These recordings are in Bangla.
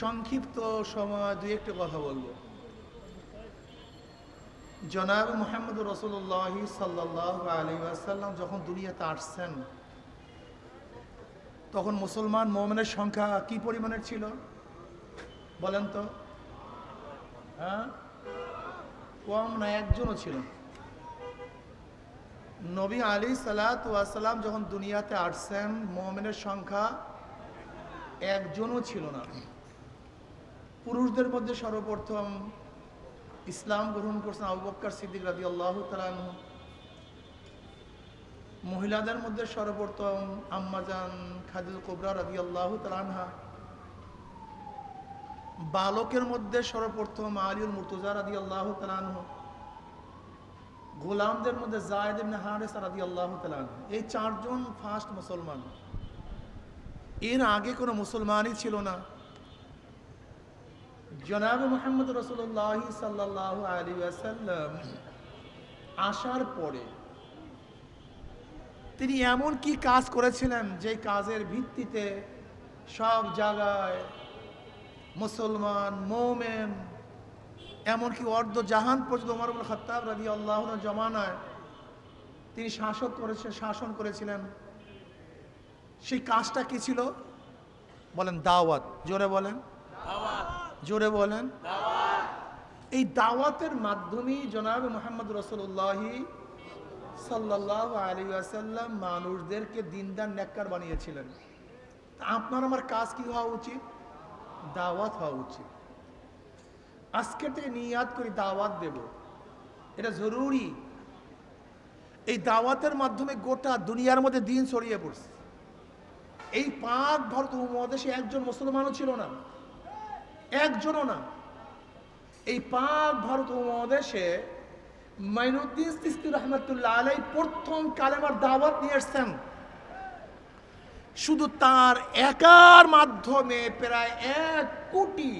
সংক্ষিপ্ত সময় দুই একটি কথা বলব। জনাব মোহাম্মদ রসুল্লাহ সাল্লাহ আলী আসাল্লাম যখন দুনিয়াতে আসছেন, তখন মুসলমান মোমেনের সংখ্যা কি পরিমাণের ছিল? বলেন তো। হ্যাঁ? কম না একজনও ছিল। নবী আলী সালাতাম যখন দুনিয়াতে আসছেন, মোমেনের সংখ্যা একজনও ছিল না। পুরুষদের মধ্যে সর্বপ্রথম ইসলাম গ্রহণ করছেন আবু বক্কর সিদ্দিক রাজি আল্লাহ মহিলাদের মধ্যে সর্বপ্রথম আম্মাজান খাদিল কোবরা রাজি আল্লাহ তালানহা বালকের মধ্যে সর্বপ্রথম আলিউল মুর্তুজা রাজি আল্লাহ তালানহ গোলামদের মধ্যে জায়দ ইবনে হারেস রাদি আল্লাহ তালান এই চারজন ফার্স্ট মুসলমান। এর আগে কোনো মুসলমানই ছিল না। জনাব মোহাম্মদ রসুল্লাহ সাল্লাহ আলী আসাল্লাম আসার পরে তিনি এমন কি কাজ করেছিলেন যে কাজের ভিত্তিতে সব জায়গায় মুসলমান, মোমেন, এমনকি অর্ধ জাহান পর্যন্ত ওমর আবুল খত্তাব রাজি আল্লাহ জমানায় তিনি শাসক করেছে, শাসন করেছিলেন। সেই কাজটা কি ছিল? বলেন দাওয়াত, জোরে বলেন। জোরে বলেন। এই দাওয়াতের মাধ্যমেই জনাব মোহাম্মদ রসুল্লাহি সাল্লাহ আলী আসাল্লাম মানুষদেরকে দিনদার, নেককার বানিয়েছিলেন। আপনার আমার কাজ কি হওয়া উচিত? দাওয়াত হওয়া উচিত। আজকের থেকে নিয়াদ করি দাওয়াত দেব। এটা জরুরি। এই দাওয়াতের মাধ্যমে গোটা দুনিয়ার মধ্যে দিন ছড়িয়ে পড়ছে। এই পাক ভারত উপমহাদেশে একজন মুসলমানও ছিল না। একজনও না। এই পাক ভারত উপমহাদেশে মাইনুদ্দিন তিস্তি রহমতুল্লাহ আলাই প্রথম কালেমার দাওয়াত নিয়ে এসছেন। শুধু তার একার মাধ্যমে প্রায় এক কোটি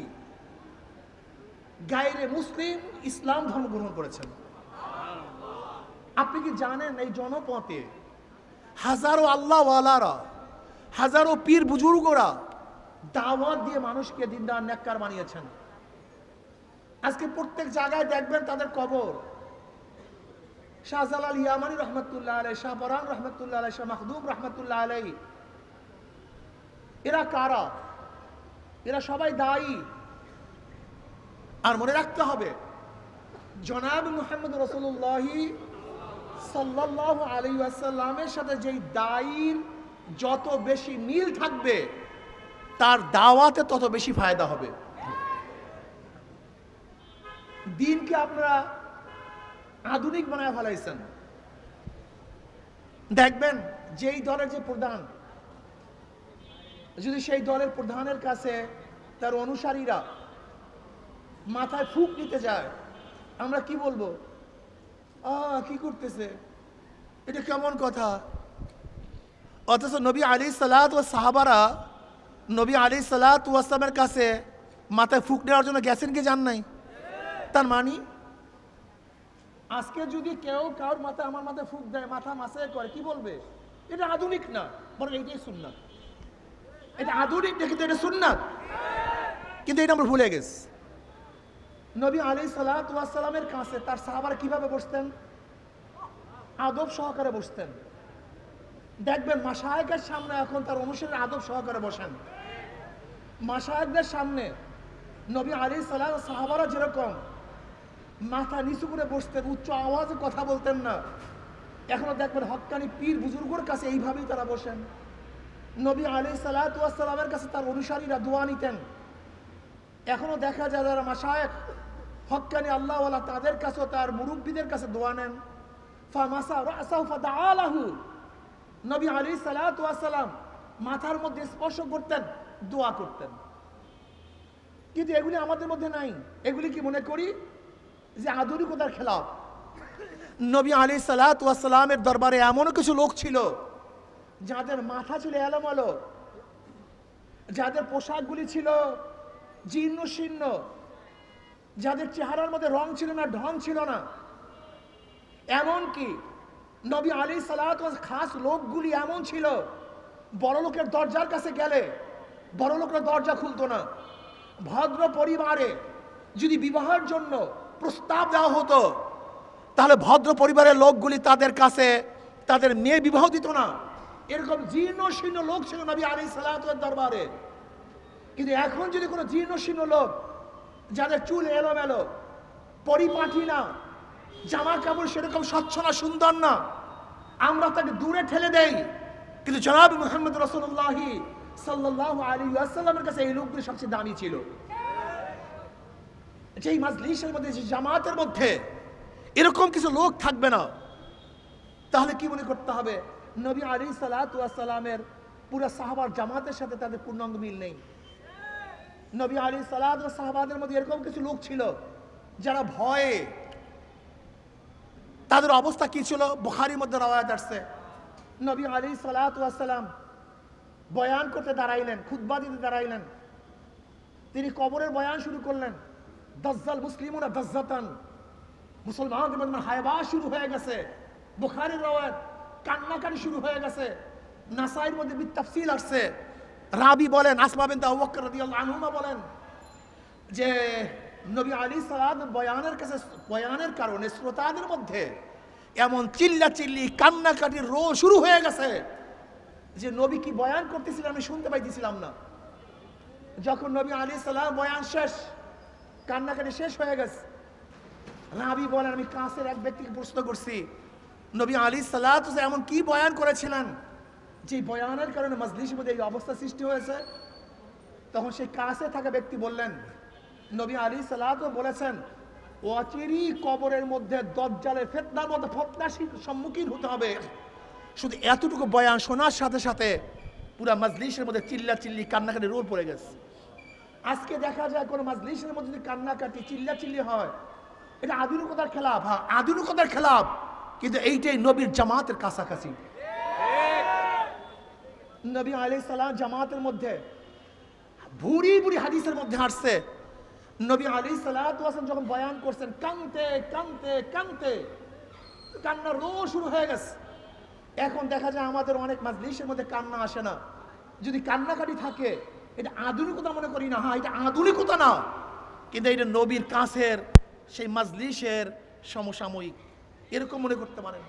গাইরে মুসলিম ইসলাম ধর্ম গ্রহণ করেছেন। আপনি কি জানেন এই জনপথে হাজারো আল্লাহওয়ালারা, হাজারো পীর বুজুর্গরা দাওয়াত দিয়ে মানুষকে দিনদার, নেককার বানিয়েছেন। আজকে প্রত্যেক জায়গায় দেখবেন তাদের কবর। শাহজালাল ইয়ামানি রহমতুল্লাহ আলাই শাহ বরান রহমতুল্লাহ আলাই শাহ মাহদুম রহমতুল্লাহ আলাই এরা কারা? এরা সবাই দায়ী। আর মনে রাখতে হবে, জনাব মুহাম্মদ রসুল্লাহি সাল্লাহ আলী আসাল্লামের সাথে যেই দায়ীর যত বেশি মিল থাকবে তার দাওয়াতে তত বেশি ফায়দা হবে। দিনকে আপনারা আধুনিক বানায় ফেলাইছেন? দেখবেন, যেই দলের যে প্রধান, যদি সেই দলের প্রধানের কাছে তার অনুসারীরা মাথায় ফুক নিতে যায়, আমরা কি বলব? কি করতেছে? এটা কেমন কথা? অথচ নবী আলী সালাত ও সাহাবারা নবী আলী সালাত ওয়াসামের কাছে মাথায় ফুক নেওয়ার জন্য গেছেন কি জান নাই? তার মানি, আজকে যদি কেউ কারোর মাথায় আমার মাথায় ফুক দেয়, মাথা মাসে করে, কি বলবে? এটা আধুনিক না, বরং এইটাই সুন্নাত। এটা আধুনিক না, কিন্তু এটা সুন্নাত। কিন্তু এটা আমরা ভুলে গেছি। নবী আলী সালাতামের কাছে তার সাহাবার কীভাবে বসতেন? আদব সহকারে বসতেন। দেখবেন মাসায়কের সামনে এখন তার অনুসারী আদব সহকারে বসেন। মাসায়কদের সামনে নবী আলী সালাহ সাহাবারা যেরকম মাথা নিচু করে বসতেন, উচ্চ আওয়াজে কথা বলতেন না। এখনও দেখবেন হকানি পীর বুজুর্গর কাছে এইভাবেই তারা বসেন। নবী আলী সালাতামের কাছে তার অনুসারীরা দোয়া নিতেন। এখনও দেখা যায় যারা মাসায়ক হকানি আল্লাহওয়ালা তাদের কাছেও তার মুরব্বীদের কাছে দোয়া নেন। নবী আলী সালাম মাথার মধ্যে স্পর্শ করতেন, দোয়া করতেন। কিন্তু এগুলি আমাদের মধ্যে নাই। এগুলি কি মনে করি? যে আধুনিকতার খেলাফ। নবী আলী সালাতামের দরবারে এমনও কিছু লোক ছিল, যাদের মাথা ছিল এলোমালো, যাদের পোশাকগুলি ছিল জীর্ণ শীর্ণ, যাদের চেহারার মধ্যে রং ছিল না, ঢং ছিল না। এমনকি নবী আলী সালাত খাস লোকগুলি এমন ছিল, বড় লোকের দরজার কাছে গেলে বড় লোকের দরজা খুলতো না। ভদ্র পরিবারে যদি বিবাহের জন্য প্রস্তাব দেওয়া হতো, তাহলে ভদ্র পরিবারের লোকগুলি তাদের কাছে তাদের মেয়ে বিবাহ দিত না। এরকম জীর্ণ শীর্ণ লোক ছিল নবী আলী সালাতের দরবারে। কিন্তু এখন যদি কোনো জীর্ণ শীর্ণ লোক, যাদের চুল এলোমেলো, পরিপাটি না জামা কাপড় সেরকম স্বচ্ছ না, সুন্দর না। আমরা তাকে দূরে ঠেলে দেই। কিন্তু জনাব মোহাম্মদ রসুল্লাহি সাল্লাহ আলী আসাল্লামের কাছে এই লোকগুলি সবচেয়ে দামি ছিল। যেই মাজলিসের মধ্যে যে জামাতের মধ্যে এরকম কিছু লোক থাকবে না, তাহলে কি মনে করতে হবে? নবী আলী সালাতামের পুরো সাহাবার জামাতের সাথে তাদের পূর্ণাঙ্গ মিল নেই। নবী আলী সালাদ সাহাবাদের মধ্যে এরকম কিছু লোক ছিল যারা ভয়ে তাদের অবস্থা কি ছিল? বুখারির মধ্যে রওয়ায়াত আসছে। নবী আলী সালাতাম বয়ান করতে দাঁড়াইলেন খুদ্া দিতে দাঁড়াইলেন। তিনি কবরের বয়ান শুরু করলেন। দজ্জাল মুসলিমরা দজ্জাতান। মুসলমানদের মধ্যে হায়বা শুরু হয়ে গেছে। বুখারির রওয়ায়াত কান্নাকাটি শুরু হয়ে গেছে। নাসাইর মধ্যে বিত্তাফসিল আসছে। রাবি বলেন আসমা বিন আবু বকর রাদিয়াল্লাহু আনহুমা বলেন যে নবী আলী সালাদ বয়ানের কাছে, বয়ানের কারণে শ্রোতাদের মধ্যে এমন চিল্লা চিল্লি কান্নাকাটির রো শুরু হয়ে গেছে যে নবী কি বয়ান করতেছিলেন আমি শুনতে পাইতেছিলাম না। যখন নবী আলী সালাম বয়ান শেষ, কান্নাকাটি শেষ হয়ে গেছে, রাবি বলেন, আমি কাছের এক ব্যক্তিকে প্রশ্ন করছি, নবী আলী সালাত এমন কি বয়ান করেছিলেন যে বয়ানের কারণে মজলিসের মধ্যে এই অবস্থা সৃষ্টি হয়েছে? তখন সেই কাছে থাকা ব্যক্তি বললেন নবী আলী সালাত বলেছেন অচিরি কবরের মধ্যে দজ্জালের ফেতনার মধ্যে ফতনার সম্মুখীন হতে হবে। শুধু এতটুকু বয়ান শোনার সাথে সাথে পুরা মজলিসের মধ্যে চিল্লা চিল্লি কান্নাকাটি রোল পড়ে গেছে। আজকে দেখা যায় কোনো মজলিসের মধ্যে যদি কান্নাকাটি চিল্লা চিল্লি হয়, এটা আধুনিকতার খেলাফ হ্যাঁ আধুনিকতার খেলাফ, কিন্তু এইটাই নবীর জামাতের কাছাকাছি। নবী আলি সালাম জামাতের মধ্যে, ভুরি ভুরি হাদিসের মধ্যে আসছে নবী আলী সালাম যখন বয়ান করছেন কানতে কানতে কানতে কান্না রো শুরু হয়ে গেছে। এখন দেখা যায় আমাদের অনেক মাজলিসের মধ্যে কান্না আসে না। যদি কান্নাকাটি থাকে, এটা আধুনিকতা মনে করি না। হ্যাঁ এটা আধুনিকতা না। কিন্তু এটা নবীর কাছের, সেই মাজলিসের সমসাময়িক। এরকম মনে করতে পারেন।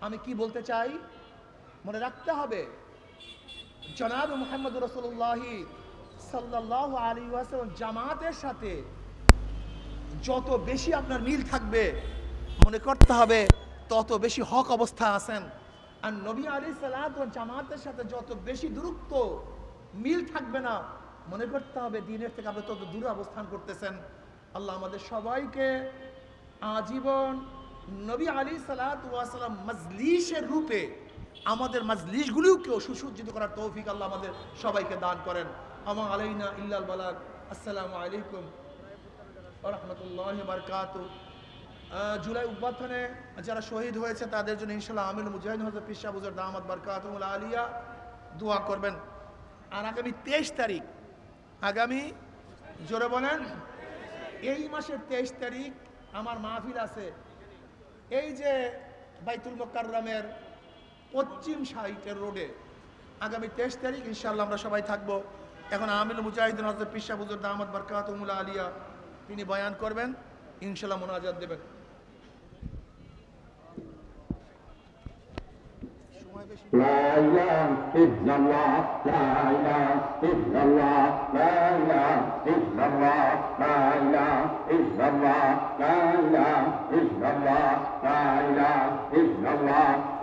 আমি কি বলতে চাই? মনে রাখতে হবে, জনাব মোহাম্মদ রসুল্লাহি সাল্লাহ আলী ওয়াসাল্লাম জামাতের সাথে যত বেশি আপনার মিল থাকবে, মনে করতে হবে তত বেশি হক অবস্থা আছেন। আর নবী আলী সালাত জামাতের সাথে যত বেশি দূরত্ব, মিল থাকবে না, মনে করতে হবে দিনের থেকে আপনি তত দূরে অবস্থান করতেছেন। আল্লাহ আমাদের সবাইকে আজীবন নবী আলী সালাম মজলিসের রূপে আমাদের মজলিসগুলিকেও সুসজ্জিত করার তৌফিক আল্লাহ আমাদের সবাইকে দান করেন। আমা আলাইনা ইল্লাল বালাক আসসালামু আলাইকুম রহমতুল্লাহ বারকাত। জুলাই উপাথানে যারা শহীদ হয়েছে তাদের জন্য ইনশাল্লাহ আমিল মুজাহিদ হজরত পিসা বুজর দামাদ বারকাতুল আলিয়া দোয়া করবেন। আর আগামী তেইশ তারিখ, আগামী জোরে বলেন, এই মাসের তেইশ তারিখ আমার মাহফিল আছে। এই যে বাইতুল মোকাররমের পশ্চিম সাইটের রোডে আগামী তেইশ তারিখ ইনশাল্লাহ আমরা সবাই থাকব। এখন আমিল মুজাহিদিন হজরত পিসা বুজুর দাহমদ বরকাতমুল্লা আলিয়া তিনি বয়ান করবেন ইনশাল্লাহ মোনাজাত দেবেন সময় বেশি لا إله إلا الله لا إله إلا الله لا إله إلا الله لا إله إلا الله لا إله إلا الله لا إله إلا الله